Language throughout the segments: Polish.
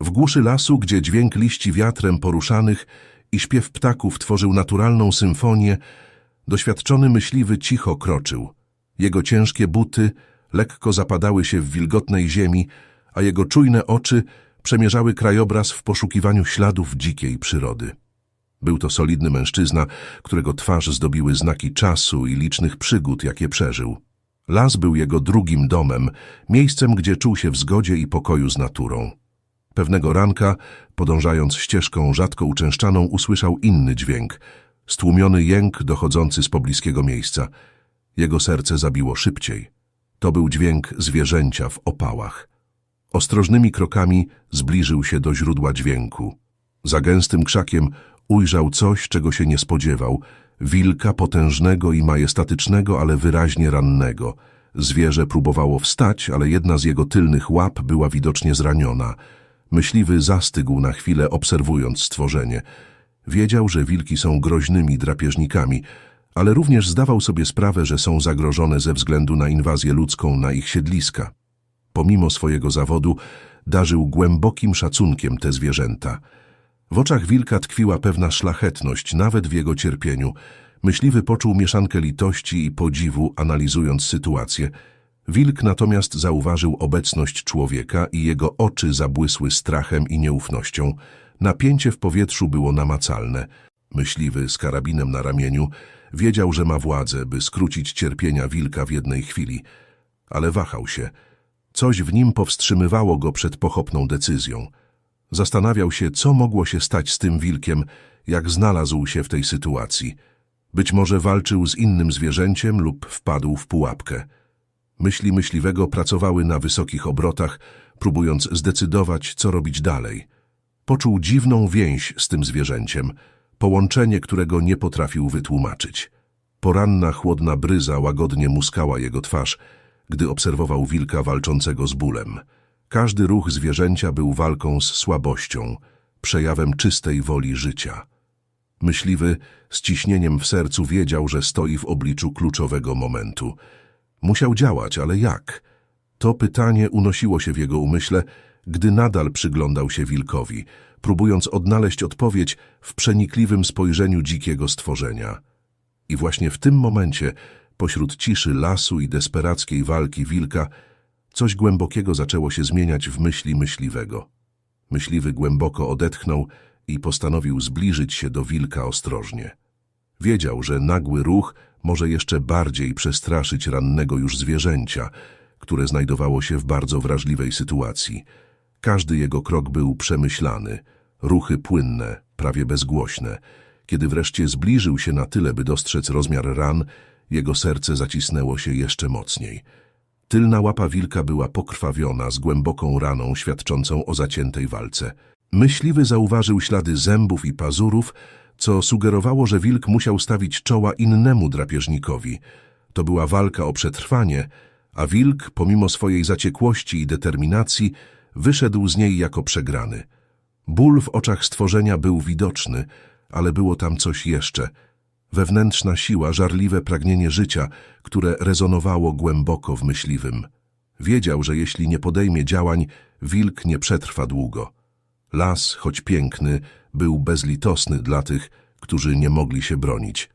W głuszy lasu, gdzie dźwięk liści wiatrem poruszanych i śpiew ptaków tworzył naturalną symfonię, doświadczony myśliwy cicho kroczył. Jego ciężkie buty lekko zapadały się w wilgotnej ziemi, a jego czujne oczy przemierzały krajobraz w poszukiwaniu śladów dzikiej przyrody. Był to solidny mężczyzna, którego twarz zdobiły znaki czasu i licznych przygód, jakie przeżył. Las był jego drugim domem, miejscem, gdzie czuł się w zgodzie i pokoju z naturą. Pewnego ranka, podążając ścieżką rzadko uczęszczaną, usłyszał inny dźwięk, stłumiony jęk dochodzący z pobliskiego miejsca. Jego serce zabiło szybciej. To był dźwięk zwierzęcia w opałach. Ostrożnymi krokami zbliżył się do źródła dźwięku. Za gęstym krzakiem ujrzał coś, czego się nie spodziewał. Wilka potężnego i majestatycznego, ale wyraźnie rannego. Zwierzę próbowało wstać, ale jedna z jego tylnych łap była widocznie zraniona. Myśliwy zastygł na chwilę, obserwując stworzenie. Wiedział, że wilki są groźnymi drapieżnikami, ale również zdawał sobie sprawę, że są zagrożone ze względu na inwazję ludzką na ich siedliska. Pomimo swojego zawodu darzył głębokim szacunkiem te zwierzęta. W oczach wilka tkwiła pewna szlachetność, nawet w jego cierpieniu. Myśliwy poczuł mieszankę litości i podziwu, analizując sytuację. Wilk natomiast zauważył obecność człowieka i jego oczy zabłysły strachem i nieufnością. Napięcie w powietrzu było namacalne. Myśliwy z karabinem na ramieniu wiedział, że ma władzę, by skrócić cierpienia wilka w jednej chwili. Ale wahał się. Coś w nim powstrzymywało go przed pochopną decyzją. Zastanawiał się, co mogło się stać z tym wilkiem, jak znalazł się w tej sytuacji. Być może walczył z innym zwierzęciem lub wpadł w pułapkę. Myśli myśliwego pracowały na wysokich obrotach, próbując zdecydować, co robić dalej. Poczuł dziwną więź z tym zwierzęciem, połączenie, którego nie potrafił wytłumaczyć. Poranna, chłodna bryza łagodnie muskała jego twarz, gdy obserwował wilka walczącego z bólem. Każdy ruch zwierzęcia był walką z słabością, przejawem czystej woli życia. Myśliwy z ciśnieniem w sercu wiedział, że stoi w obliczu kluczowego momentu. Musiał działać, ale jak? To pytanie unosiło się w jego umyśle, gdy nadal przyglądał się wilkowi, próbując odnaleźć odpowiedź w przenikliwym spojrzeniu dzikiego stworzenia. I właśnie w tym momencie, pośród ciszy lasu i desperackiej walki wilka, coś głębokiego zaczęło się zmieniać w myśli myśliwego. Myśliwy głęboko odetchnął i postanowił zbliżyć się do wilka ostrożnie. Wiedział, że nagły ruch może jeszcze bardziej przestraszyć rannego już zwierzęcia, które znajdowało się w bardzo wrażliwej sytuacji. Każdy jego krok był przemyślany, ruchy płynne, prawie bezgłośne. Kiedy wreszcie zbliżył się na tyle, by dostrzec rozmiar ran, jego serce zacisnęło się jeszcze mocniej. Tylna łapa wilka była pokrwawiona z głęboką raną świadczącą o zaciętej walce. Myśliwy zauważył ślady zębów i pazurów, co sugerowało, że wilk musiał stawić czoła innemu drapieżnikowi. To była walka o przetrwanie, a wilk, pomimo swojej zaciekłości i determinacji, wyszedł z niej jako przegrany. Ból w oczach stworzenia był widoczny, ale było tam coś jeszcze. Wewnętrzna siła, żarliwe pragnienie życia, które rezonowało głęboko w myśliwym. Wiedział, że jeśli nie podejmie działań, wilk nie przetrwa długo. Las, choć piękny, był bezlitosny dla tych, którzy nie mogli się bronić.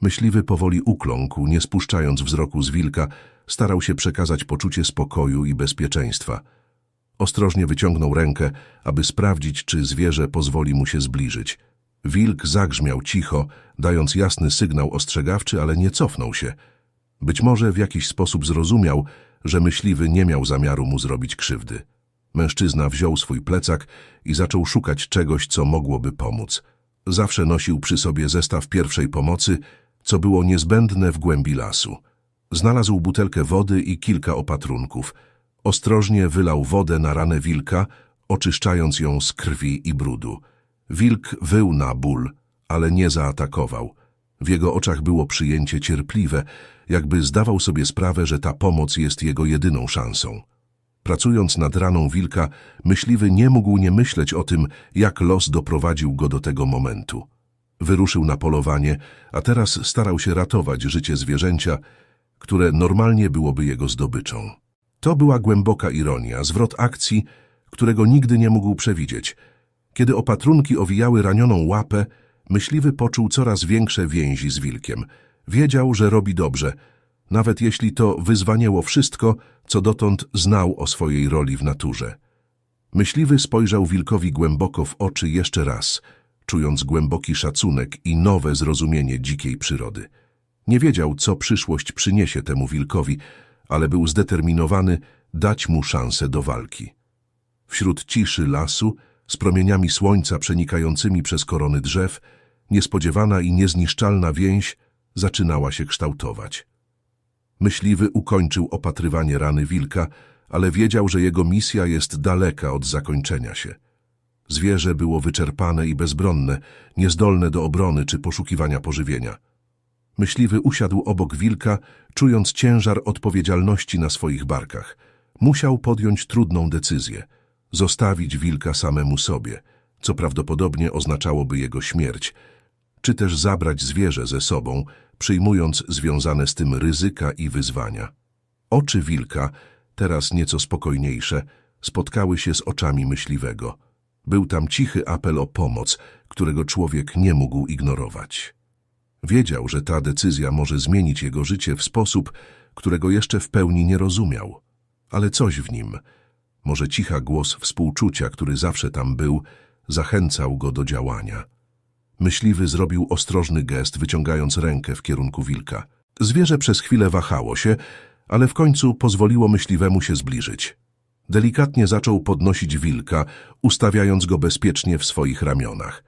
Myśliwy powoli ukląkł, nie spuszczając wzroku z wilka, starał się przekazać poczucie spokoju i bezpieczeństwa. Ostrożnie wyciągnął rękę, aby sprawdzić, czy zwierzę pozwoli mu się zbliżyć. Wilk zagrzmiał cicho, dając jasny sygnał ostrzegawczy, ale nie cofnął się. Być może w jakiś sposób zrozumiał, że myśliwy nie miał zamiaru mu zrobić krzywdy. Mężczyzna wziął swój plecak i zaczął szukać czegoś, co mogłoby pomóc. Zawsze nosił przy sobie zestaw pierwszej pomocy, co było niezbędne w głębi lasu. Znalazł butelkę wody i kilka opatrunków. Ostrożnie wylał wodę na ranę wilka, oczyszczając ją z krwi i brudu. Wilk wył na ból, ale nie zaatakował. W jego oczach było przyjęcie cierpliwe, jakby zdawał sobie sprawę, że ta pomoc jest jego jedyną szansą. Pracując nad raną wilka, myśliwy nie mógł nie myśleć o tym, jak los doprowadził go do tego momentu. Wyruszył na polowanie, a teraz starał się ratować życie zwierzęcia, które normalnie byłoby jego zdobyczą. To była głęboka ironia, zwrot akcji, którego nigdy nie mógł przewidzieć. Kiedy opatrunki owijały ranioną łapę, myśliwy poczuł coraz większe więzi z wilkiem. Wiedział, że robi dobrze, nawet jeśli to wyzwaniało wszystko, co dotąd znał o swojej roli w naturze. Myśliwy spojrzał wilkowi głęboko w oczy jeszcze raz, czując głęboki szacunek i nowe zrozumienie dzikiej przyrody. Nie wiedział, co przyszłość przyniesie temu wilkowi, ale był zdeterminowany dać mu szansę do walki. Wśród ciszy lasu, z promieniami słońca przenikającymi przez korony drzew, niespodziewana i niezniszczalna więź zaczynała się kształtować. Myśliwy ukończył opatrywanie rany wilka, ale wiedział, że jego misja jest daleka od zakończenia się. Zwierzę było wyczerpane i bezbronne, niezdolne do obrony czy poszukiwania pożywienia. Myśliwy usiadł obok wilka, czując ciężar odpowiedzialności na swoich barkach. Musiał podjąć trudną decyzję – zostawić wilka samemu sobie, co prawdopodobnie oznaczałoby jego śmierć, czy też zabrać zwierzę ze sobą, przyjmując związane z tym ryzyka i wyzwania. Oczy wilka, teraz nieco spokojniejsze, spotkały się z oczami myśliwego. Był tam cichy apel o pomoc, którego człowiek nie mógł ignorować. Wiedział, że ta decyzja może zmienić jego życie w sposób, którego jeszcze w pełni nie rozumiał. Ale coś w nim, może cicha głos współczucia, który zawsze tam był, zachęcał go do działania. Myśliwy zrobił ostrożny gest, wyciągając rękę w kierunku wilka. Zwierzę przez chwilę wahało się, ale w końcu pozwoliło myśliwemu się zbliżyć. Delikatnie zaczął podnosić wilka, ustawiając go bezpiecznie w swoich ramionach.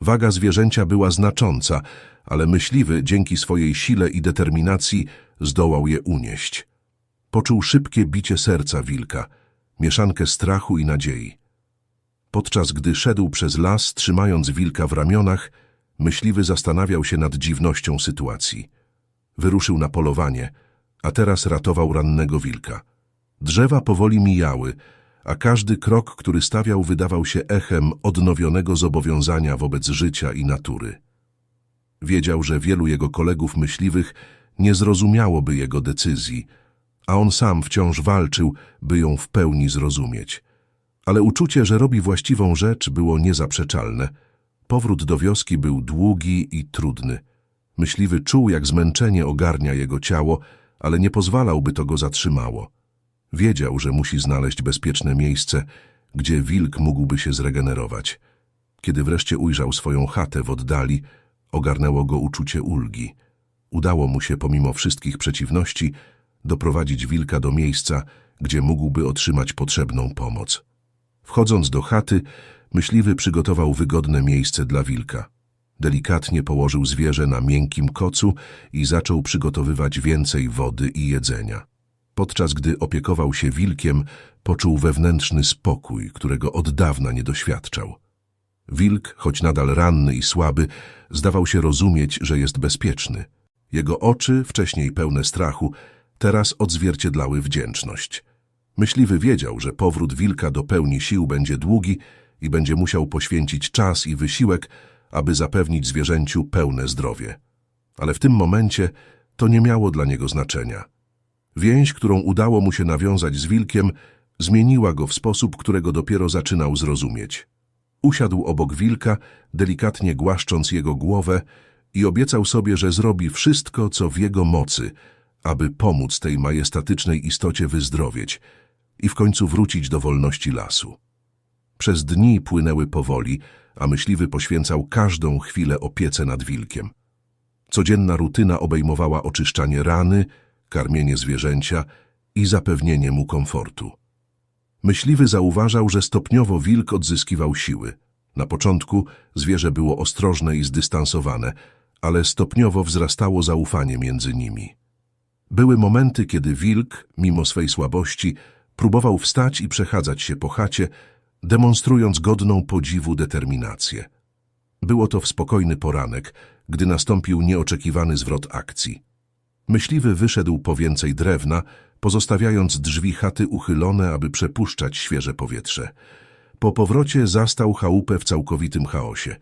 Waga zwierzęcia była znacząca, ale myśliwy, dzięki swojej sile i determinacji, zdołał je unieść. Poczuł szybkie bicie serca wilka, mieszankę strachu i nadziei. Podczas gdy szedł przez las, trzymając wilka w ramionach, myśliwy zastanawiał się nad dziwnością sytuacji. Wyruszył na polowanie, a teraz ratował rannego wilka. Drzewa powoli mijały, a każdy krok, który stawiał, wydawał się echem odnowionego zobowiązania wobec życia i natury. Wiedział, że wielu jego kolegów myśliwych nie zrozumiałoby jego decyzji, a on sam wciąż walczył, by ją w pełni zrozumieć. Ale uczucie, że robi właściwą rzecz, było niezaprzeczalne. Powrót do wioski był długi i trudny. Myśliwy czuł, jak zmęczenie ogarnia jego ciało, ale nie pozwalał, by to go zatrzymało. Wiedział, że musi znaleźć bezpieczne miejsce, gdzie wilk mógłby się zregenerować. Kiedy wreszcie ujrzał swoją chatę w oddali, ogarnęło go uczucie ulgi. Udało mu się, pomimo wszystkich przeciwności, doprowadzić wilka do miejsca, gdzie mógłby otrzymać potrzebną pomoc. Wchodząc do chaty, myśliwy przygotował wygodne miejsce dla wilka. Delikatnie położył zwierzę na miękkim kocu i zaczął przygotowywać więcej wody i jedzenia. Podczas gdy opiekował się wilkiem, poczuł wewnętrzny spokój, którego od dawna nie doświadczał. Wilk, choć nadal ranny i słaby, zdawał się rozumieć, że jest bezpieczny. Jego oczy, wcześniej pełne strachu, teraz odzwierciedlały wdzięczność. Myśliwy wiedział, że powrót wilka do pełni sił będzie długi i będzie musiał poświęcić czas i wysiłek, aby zapewnić zwierzęciu pełne zdrowie. Ale w tym momencie to nie miało dla niego znaczenia. Więź, którą udało mu się nawiązać z wilkiem, zmieniła go w sposób, którego dopiero zaczynał zrozumieć. Usiadł obok wilka, delikatnie głaszcząc jego głowę i obiecał sobie, że zrobi wszystko, co w jego mocy, aby pomóc tej majestatycznej istocie wyzdrowieć i w końcu wrócić do wolności lasu. Przez dni płynęły powoli, a myśliwy poświęcał każdą chwilę opiece nad wilkiem. Codzienna rutyna obejmowała oczyszczanie rany, karmienie zwierzęcia i zapewnienie mu komfortu. Myśliwy zauważał, że stopniowo wilk odzyskiwał siły. Na początku zwierzę było ostrożne i zdystansowane, ale stopniowo wzrastało zaufanie między nimi. Były momenty, kiedy wilk, mimo swej słabości, próbował wstać i przechadzać się po chacie, demonstrując godną podziwu determinację. Było to w spokojny poranek, gdy nastąpił nieoczekiwany zwrot akcji. Myśliwy wyszedł po więcej drewna, pozostawiając drzwi chaty uchylone, aby przepuszczać świeże powietrze. Po powrocie zastał chałupę w całkowitym chaosie.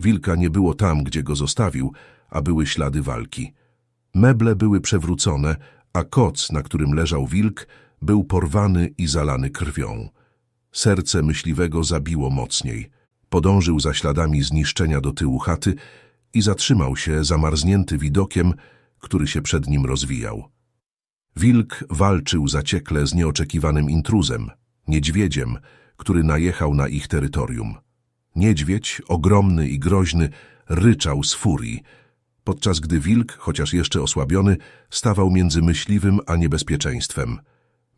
Wilka nie było tam, gdzie go zostawił, a były ślady walki. Meble były przewrócone, a koc, na którym leżał wilk, był porwany i zalany krwią. Serce myśliwego zabiło mocniej. Podążył za śladami zniszczenia do tyłu chaty i zatrzymał się zamarznięty widokiem, który się przed nim rozwijał. Wilk walczył zaciekle z nieoczekiwanym intruzem, niedźwiedziem, który najechał na ich terytorium. Niedźwiedź, ogromny i groźny, ryczał z furii, podczas gdy wilk, chociaż jeszcze osłabiony, stawał między myśliwym a niebezpieczeństwem.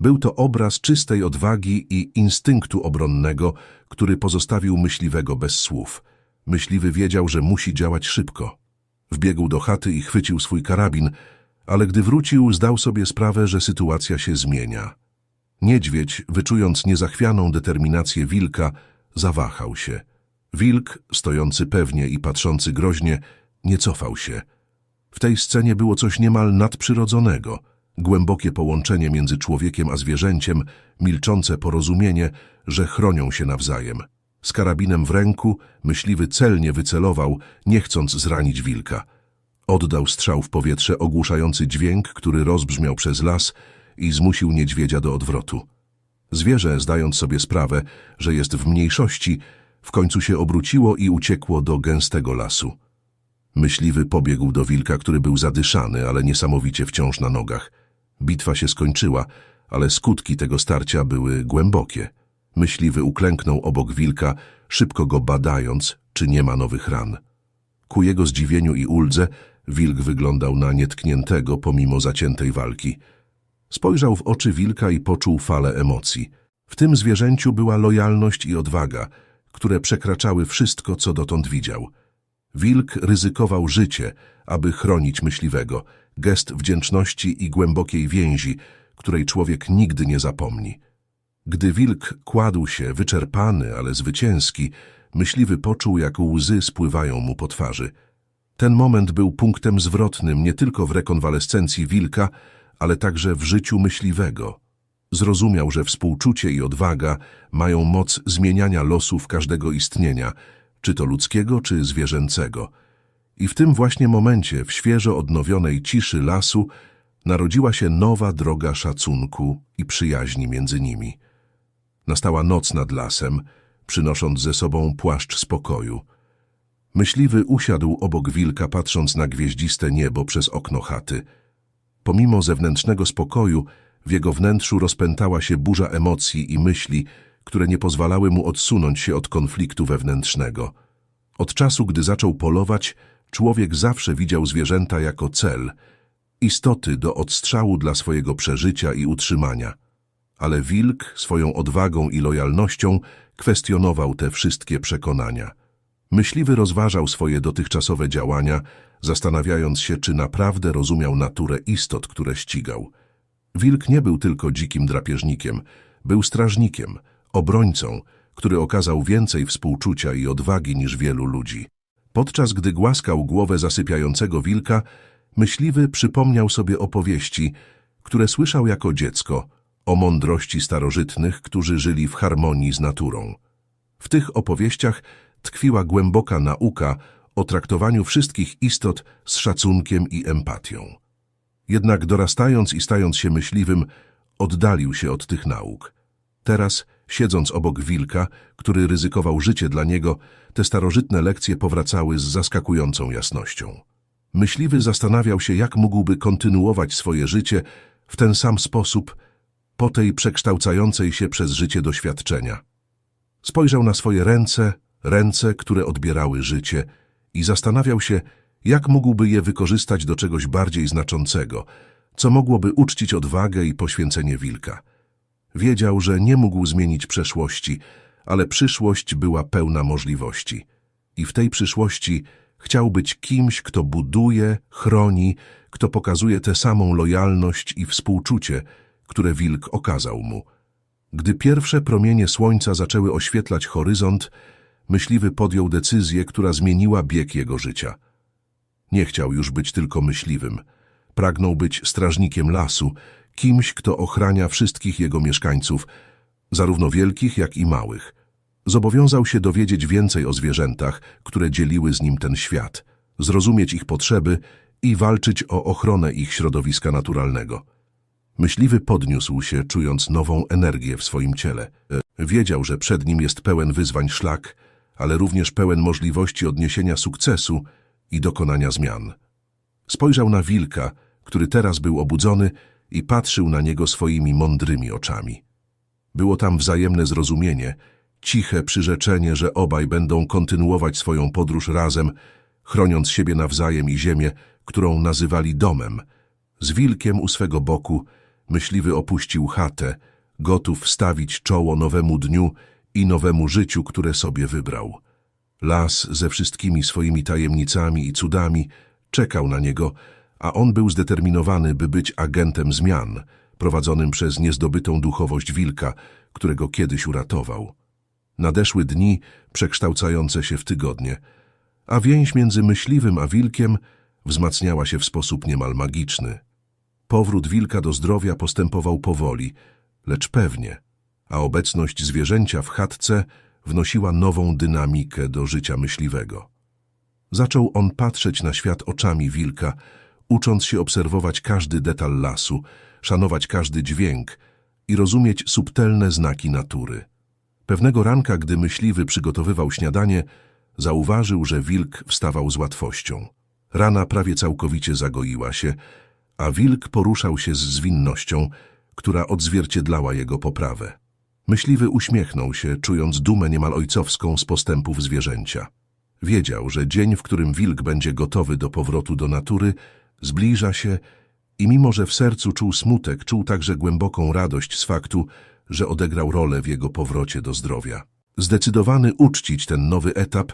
Był to obraz czystej odwagi i instynktu obronnego, który pozostawił myśliwego bez słów. Myśliwy wiedział, że musi działać szybko. Wbiegł do chaty i chwycił swój karabin, ale gdy wrócił, zdał sobie sprawę, że sytuacja się zmienia. Niedźwiedź, wyczując niezachwianą determinację wilka, zawahał się. Wilk, stojący pewnie i patrzący groźnie, nie cofał się. W tej scenie było coś niemal nadprzyrodzonego. Głębokie połączenie między człowiekiem a zwierzęciem, milczące porozumienie, że chronią się nawzajem. Z karabinem w ręku myśliwy celnie wycelował, nie chcąc zranić wilka. Oddał strzał w powietrze ogłuszający dźwięk, który rozbrzmiał przez las i zmusił niedźwiedzia do odwrotu. Zwierzę, zdając sobie sprawę, że jest w mniejszości, w końcu się obróciło i uciekło do gęstego lasu. Myśliwy pobiegł do wilka, który był zadyszany, ale niesamowicie wciąż na nogach. Bitwa się skończyła, ale skutki tego starcia były głębokie. Myśliwy uklęknął obok wilka, szybko go badając, czy nie ma nowych ran. Ku jego zdziwieniu i uldze wilk wyglądał na nietkniętego pomimo zaciętej walki. Spojrzał w oczy wilka i poczuł falę emocji. W tym zwierzęciu była lojalność i odwaga, które przekraczały wszystko, co dotąd widział. Wilk ryzykował życie, aby chronić myśliwego, gest wdzięczności i głębokiej więzi, której człowiek nigdy nie zapomni. Gdy wilk kładł się, wyczerpany, ale zwycięski, myśliwy poczuł, jak łzy spływają mu po twarzy. Ten moment był punktem zwrotnym nie tylko w rekonwalescencji wilka, ale także w życiu myśliwego. Zrozumiał, że współczucie i odwaga mają moc zmieniania losów każdego istnienia, czy to ludzkiego, czy zwierzęcego. I w tym właśnie momencie, w świeżo odnowionej ciszy lasu, narodziła się nowa droga szacunku i przyjaźni między nimi. Nastała noc nad lasem, przynosząc ze sobą płaszcz spokoju. Myśliwy usiadł obok wilka, patrząc na gwieździste niebo przez okno chaty. Pomimo zewnętrznego spokoju, w jego wnętrzu rozpętała się burza emocji i myśli, które nie pozwalały mu odsunąć się od konfliktu wewnętrznego. Od czasu, gdy zaczął polować, człowiek zawsze widział zwierzęta jako cel, istoty do odstrzału dla swojego przeżycia i utrzymania. Ale wilk swoją odwagą i lojalnością kwestionował te wszystkie przekonania. Myśliwy rozważał swoje dotychczasowe działania, zastanawiając się, czy naprawdę rozumiał naturę istot, które ścigał. Wilk nie był tylko dzikim drapieżnikiem, był strażnikiem, obrońcą, który okazał więcej współczucia i odwagi niż wielu ludzi. Podczas gdy głaskał głowę zasypiającego wilka, myśliwy przypomniał sobie opowieści, które słyszał jako dziecko, o mądrości starożytnych, którzy żyli w harmonii z naturą. W tych opowieściach tkwiła głęboka nauka o traktowaniu wszystkich istot z szacunkiem i empatią. Jednak dorastając i stając się myśliwym, oddalił się od tych nauk. Teraz, siedząc obok wilka, który ryzykował życie dla niego, te starożytne lekcje powracały z zaskakującą jasnością. Myśliwy zastanawiał się, jak mógłby kontynuować swoje życie w ten sam sposób, po tej przekształcającej się przez życie doświadczenia. Spojrzał na swoje ręce, ręce, które odbierały życie i zastanawiał się, jak mógłby je wykorzystać do czegoś bardziej znaczącego, co mogłoby uczcić odwagę i poświęcenie wilka. Wiedział, że nie mógł zmienić przeszłości, ale przyszłość była pełna możliwości. I w tej przyszłości chciał być kimś, kto buduje, chroni, kto pokazuje tę samą lojalność i współczucie, które wilk okazał mu. Gdy pierwsze promienie słońca zaczęły oświetlać horyzont, myśliwy podjął decyzję, która zmieniła bieg jego życia. Nie chciał już być tylko myśliwym. Pragnął być strażnikiem lasu, kimś, kto ochrania wszystkich jego mieszkańców, zarówno wielkich, jak i małych. Zobowiązał się dowiedzieć więcej o zwierzętach, które dzieliły z nim ten świat, zrozumieć ich potrzeby i walczyć o ochronę ich środowiska naturalnego. Myśliwy podniósł się, czując nową energię w swoim ciele. Wiedział, że przed nim jest pełen wyzwań szlak, ale również pełen możliwości odniesienia sukcesu i dokonania zmian. Spojrzał na wilka, który teraz był obudzony i patrzył na niego swoimi mądrymi oczami. Było tam wzajemne zrozumienie, ciche przyrzeczenie, że obaj będą kontynuować swoją podróż razem, chroniąc siebie nawzajem i ziemię, którą nazywali domem. Z wilkiem u swego boku myśliwy opuścił chatę, gotów stawić czoło nowemu dniu i nowemu życiu, które sobie wybrał. Las ze wszystkimi swoimi tajemnicami i cudami czekał na niego, a on był zdeterminowany, by być agentem zmian, prowadzonym przez niezdobytą duchowość wilka, którego kiedyś uratował. Nadeszły dni przekształcające się w tygodnie, a więź między myśliwym a wilkiem wzmacniała się w sposób niemal magiczny. Powrót wilka do zdrowia postępował powoli, lecz pewnie, a obecność zwierzęcia w chatce wnosiła nową dynamikę do życia myśliwego. Zaczął on patrzeć na świat oczami wilka, ucząc się obserwować każdy detal lasu, szanować każdy dźwięk i rozumieć subtelne znaki natury. Pewnego ranka, gdy myśliwy przygotowywał śniadanie, zauważył, że wilk wstawał z łatwością. Rana prawie całkowicie zagoiła się, a wilk poruszał się z zwinnością, która odzwierciedlała jego poprawę. Myśliwy uśmiechnął się, czując dumę niemal ojcowską z postępów zwierzęcia. Wiedział, że dzień, w którym wilk będzie gotowy do powrotu do natury, zbliża się i mimo, że w sercu czuł smutek, czuł także głęboką radość z faktu, że odegrał rolę w jego powrocie do zdrowia. Zdecydowany uczcić ten nowy etap,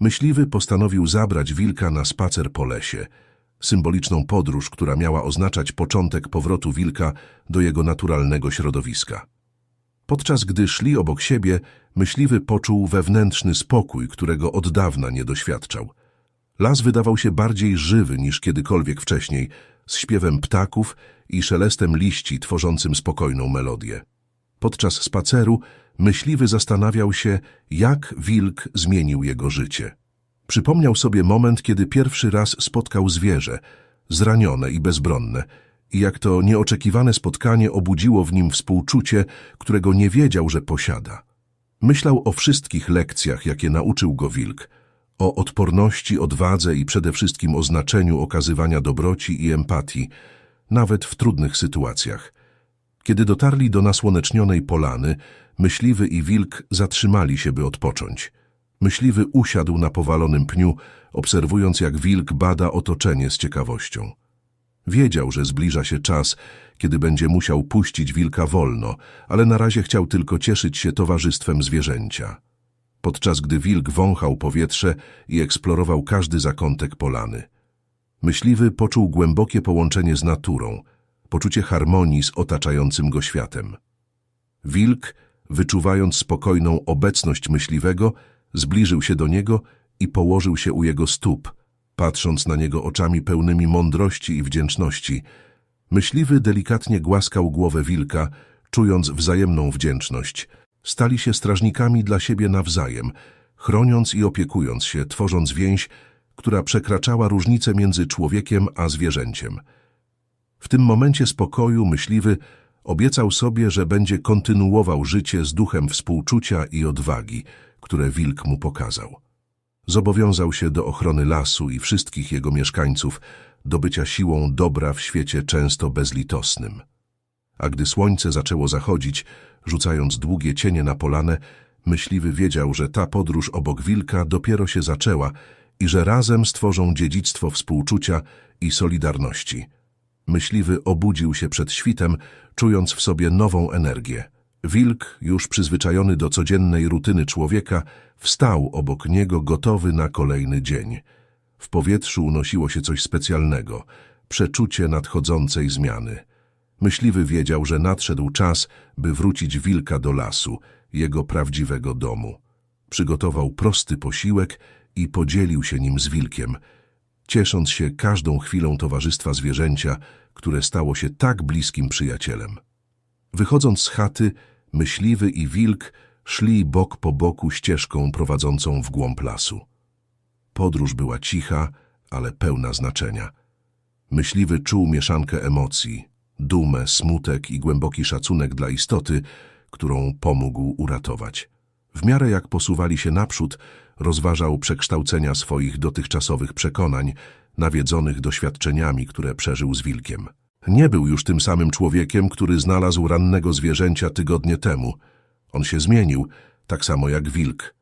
myśliwy postanowił zabrać wilka na spacer po lesie, symboliczną podróż, która miała oznaczać początek powrotu wilka do jego naturalnego środowiska. Podczas gdy szli obok siebie, myśliwy poczuł wewnętrzny spokój, którego od dawna nie doświadczał. Las wydawał się bardziej żywy niż kiedykolwiek wcześniej, z śpiewem ptaków i szelestem liści tworzącym spokojną melodię. Podczas spaceru myśliwy zastanawiał się, jak wilk zmienił jego życie. Przypomniał sobie moment, kiedy pierwszy raz spotkał zwierzę, zranione i bezbronne, i jak to nieoczekiwane spotkanie obudziło w nim współczucie, którego nie wiedział, że posiada. Myślał o wszystkich lekcjach, jakie nauczył go wilk, o odporności, odwadze i przede wszystkim o znaczeniu okazywania dobroci i empatii, nawet w trudnych sytuacjach. Kiedy dotarli do nasłonecznionej polany, myśliwy i wilk zatrzymali się, by odpocząć. Myśliwy usiadł na powalonym pniu, obserwując jak wilk bada otoczenie z ciekawością. Wiedział, że zbliża się czas, kiedy będzie musiał puścić wilka wolno, ale na razie chciał tylko cieszyć się towarzystwem zwierzęcia. Podczas gdy wilk wąchał powietrze i eksplorował każdy zakątek polany. Myśliwy poczuł głębokie połączenie z naturą, poczucie harmonii z otaczającym go światem. Wilk, wyczuwając spokojną obecność myśliwego, zbliżył się do niego i położył się u jego stóp, patrząc na niego oczami pełnymi mądrości i wdzięczności. Myśliwy delikatnie głaskał głowę wilka, czując wzajemną wdzięczność. Stali się strażnikami dla siebie nawzajem, chroniąc i opiekując się, tworząc więź, która przekraczała różnice między człowiekiem a zwierzęciem. W tym momencie spokoju myśliwy obiecał sobie, że będzie kontynuował życie z duchem współczucia i odwagi, które wilk mu pokazał. Zobowiązał się do ochrony lasu i wszystkich jego mieszkańców, do bycia siłą dobra w świecie często bezlitosnym. A gdy słońce zaczęło zachodzić, rzucając długie cienie na polanę, myśliwy wiedział, że ta podróż obok wilka dopiero się zaczęła i że razem stworzą dziedzictwo współczucia i solidarności. Myśliwy obudził się przed świtem, czując w sobie nową energię. Wilk, już przyzwyczajony do codziennej rutyny człowieka, wstał obok niego gotowy na kolejny dzień. W powietrzu unosiło się coś specjalnego, przeczucie nadchodzącej zmiany. Myśliwy wiedział, że nadszedł czas, by wrócić wilka do lasu, jego prawdziwego domu. Przygotował prosty posiłek i podzielił się nim z wilkiem, ciesząc się każdą chwilą towarzystwa zwierzęcia, które stało się tak bliskim przyjacielem. Wychodząc z chaty, myśliwy i wilk szli bok po boku ścieżką prowadzącą w głąb lasu. Podróż była cicha, ale pełna znaczenia. Myśliwy czuł mieszankę emocji, dumę, smutek i głęboki szacunek dla istoty, którą pomógł uratować. W miarę jak posuwali się naprzód, rozważał przekształcenia swoich dotychczasowych przekonań, nawiedzonych doświadczeniami, które przeżył z wilkiem. Nie był już tym samym człowiekiem, który znalazł rannego zwierzęcia tygodnie temu. On się zmienił, tak samo jak wilk.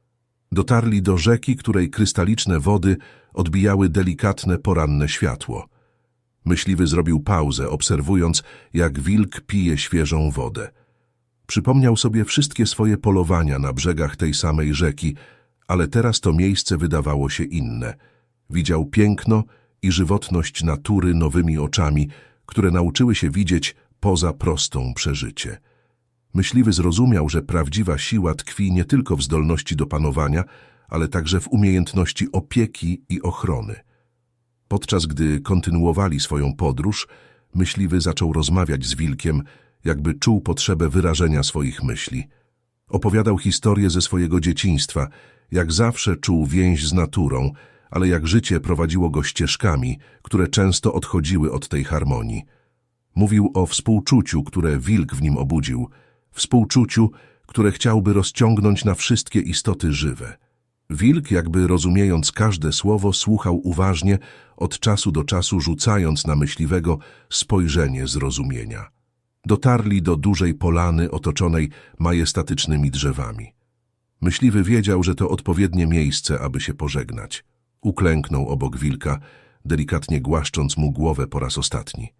Dotarli do rzeki, której krystaliczne wody odbijały delikatne poranne światło. Myśliwy zrobił pauzę, obserwując, jak wilk pije świeżą wodę. Przypomniał sobie wszystkie swoje polowania na brzegach tej samej rzeki, ale teraz to miejsce wydawało się inne. Widział piękno i żywotność natury nowymi oczami, które nauczyły się widzieć poza prostą przeżycie. Myśliwy zrozumiał, że prawdziwa siła tkwi nie tylko w zdolności do panowania, ale także w umiejętności opieki i ochrony. Podczas gdy kontynuowali swoją podróż, myśliwy zaczął rozmawiać z wilkiem, jakby czuł potrzebę wyrażenia swoich myśli. Opowiadał historię ze swojego dzieciństwa, jak zawsze czuł więź z naturą, ale jak życie prowadziło go ścieżkami, które często odchodziły od tej harmonii. Mówił o współczuciu, które wilk w nim obudził, współczuciu, które chciałby rozciągnąć na wszystkie istoty żywe. Wilk, jakby rozumiejąc każde słowo, słuchał uważnie, od czasu do czasu rzucając na myśliwego spojrzenie zrozumienia. Dotarli do dużej polany otoczonej majestatycznymi drzewami. Myśliwy wiedział, że to odpowiednie miejsce, aby się pożegnać. Uklęknął obok wilka, delikatnie głaszcząc mu głowę po raz ostatni.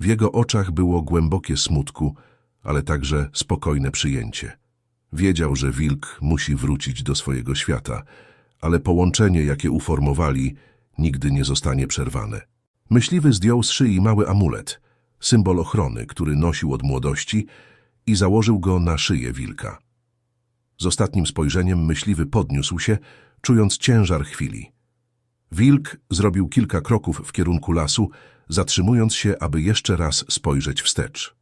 W jego oczach było głębokie smutku, ale także spokojne przyjęcie. Wiedział, że wilk musi wrócić do swojego świata, ale połączenie, jakie uformowali, nigdy nie zostanie przerwane. Myśliwy zdjął z szyi mały amulet, symbol ochrony, który nosił od młodości i założył go na szyję wilka. Z ostatnim spojrzeniem myśliwy podniósł się, czując ciężar chwili. Wilk zrobił kilka kroków w kierunku lasu, zatrzymując się, aby jeszcze raz spojrzeć wstecz.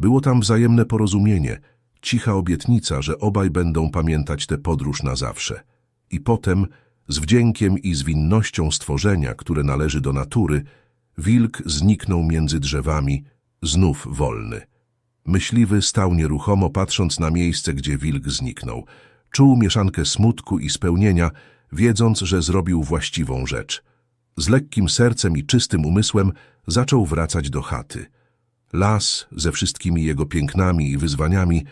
Było tam wzajemne porozumienie, cicha obietnica, że obaj będą pamiętać tę podróż na zawsze. I potem, z wdziękiem i zwinnością stworzenia, które należy do natury, wilk zniknął między drzewami, znów wolny. Myśliwy stał nieruchomo, patrząc na miejsce, gdzie wilk zniknął. Czuł mieszankę smutku i spełnienia, wiedząc, że zrobił właściwą rzecz. Z lekkim sercem i czystym umysłem zaczął wracać do chaty. Las, ze wszystkimi jego pięknami i wyzwaniami,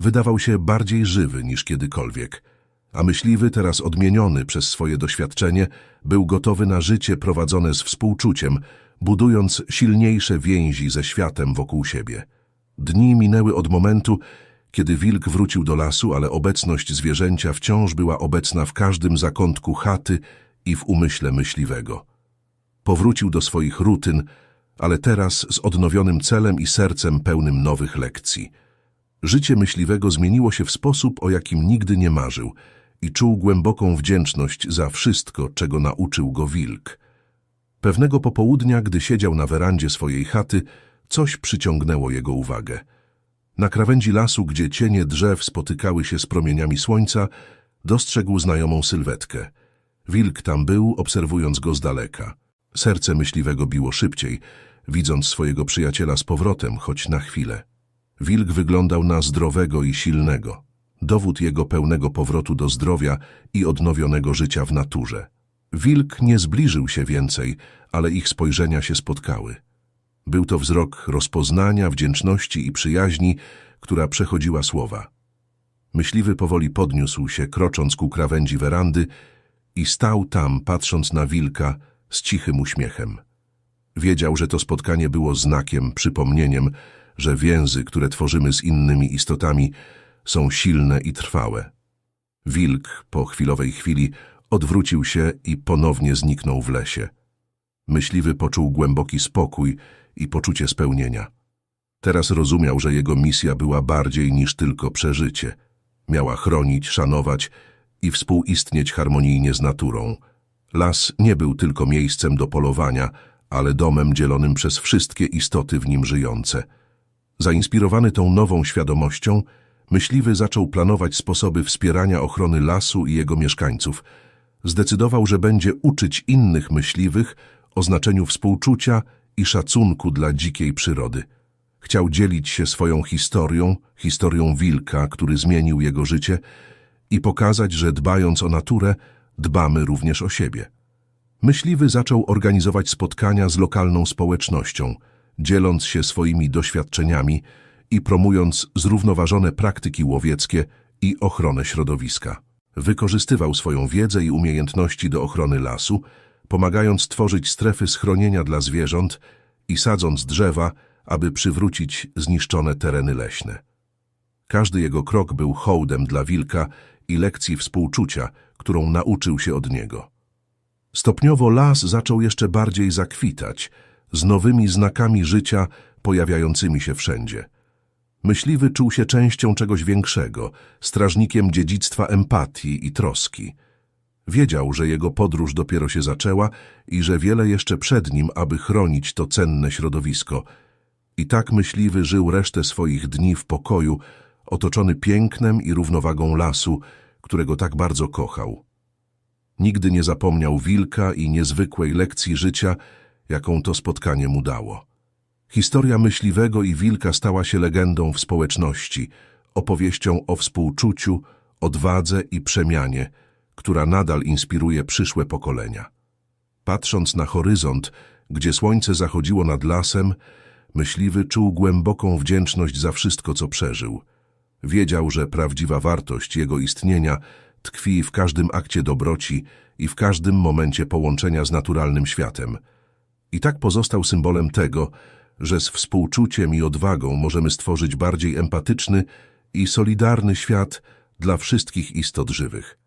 wydawał się bardziej żywy niż kiedykolwiek, a myśliwy, teraz odmieniony przez swoje doświadczenie, był gotowy na życie prowadzone z współczuciem, budując silniejsze więzi ze światem wokół siebie. Dni minęły od momentu, kiedy wilk wrócił do lasu, ale obecność zwierzęcia wciąż była obecna w każdym zakątku chaty i w umyśle myśliwego. Powrócił do swoich rutyn, ale teraz z odnowionym celem i sercem pełnym nowych lekcji. Życie myśliwego zmieniło się w sposób, o jakim nigdy nie marzył i czuł głęboką wdzięczność za wszystko, czego nauczył go wilk. Pewnego popołudnia, gdy siedział na werandzie swojej chaty, coś przyciągnęło jego uwagę. Na krawędzi lasu, gdzie cienie drzew spotykały się z promieniami słońca, dostrzegł znajomą sylwetkę. Wilk tam był, obserwując go z daleka. Serce myśliwego biło szybciej, widząc swojego przyjaciela z powrotem, choć na chwilę. Wilk wyglądał na zdrowego i silnego. Dowód jego pełnego powrotu do zdrowia i odnowionego życia w naturze. Wilk nie zbliżył się więcej, ale ich spojrzenia się spotkały. Był to wzrok rozpoznania, wdzięczności i przyjaźni, która przechodziła słowa. Myśliwy powoli podniósł się, krocząc ku krawędzi werandy i stał tam, patrząc na wilka z cichym uśmiechem. Wiedział, że to spotkanie było znakiem, przypomnieniem, że więzy, które tworzymy z innymi istotami, są silne i trwałe. Wilk po chwilowej chwili odwrócił się i ponownie zniknął w lesie. Myśliwy poczuł głęboki spokój i poczucie spełnienia. Teraz rozumiał, że jego misja była bardziej niż tylko przeżycie. Miała chronić, szanować i współistnieć harmonijnie z naturą. Las nie był tylko miejscem do polowania, ale domem dzielonym przez wszystkie istoty w nim żyjące. Zainspirowany tą nową świadomością, myśliwy zaczął planować sposoby wspierania ochrony lasu i jego mieszkańców. Zdecydował, że będzie uczyć innych myśliwych o znaczeniu współczucia i szacunku dla dzikiej przyrody. Chciał dzielić się swoją historią, historią wilka, który zmienił jego życie i pokazać, że dbając o naturę, dbamy również o siebie. Myśliwy zaczął organizować spotkania z lokalną społecznością, dzieląc się swoimi doświadczeniami i promując zrównoważone praktyki łowieckie i ochronę środowiska. Wykorzystywał swoją wiedzę i umiejętności do ochrony lasu, pomagając tworzyć strefy schronienia dla zwierząt i sadząc drzewa, aby przywrócić zniszczone tereny leśne. Każdy jego krok był hołdem dla wilka i lekcji współczucia, którą nauczył się od niego. Stopniowo las zaczął jeszcze bardziej zakwitać, z nowymi znakami życia pojawiającymi się wszędzie. Myśliwy czuł się częścią czegoś większego, strażnikiem dziedzictwa empatii i troski. Wiedział, że jego podróż dopiero się zaczęła i że wiele jeszcze przed nim, aby chronić to cenne środowisko. I tak myśliwy żył resztę swoich dni w pokoju, otoczony pięknem i równowagą lasu, którego tak bardzo kochał. Nigdy nie zapomniał wilka i niezwykłej lekcji życia, jaką to spotkanie mu dało. Historia myśliwego i wilka stała się legendą w społeczności, opowieścią o współczuciu, odwadze i przemianie, która nadal inspiruje przyszłe pokolenia. Patrząc na horyzont, gdzie słońce zachodziło nad lasem, myśliwy czuł głęboką wdzięczność za wszystko, co przeżył. Wiedział, że prawdziwa wartość jego istnienia tkwi w każdym akcie dobroci i w każdym momencie połączenia z naturalnym światem. I tak pozostał symbolem tego, że z współczuciem i odwagą możemy stworzyć bardziej empatyczny i solidarny świat dla wszystkich istot żywych.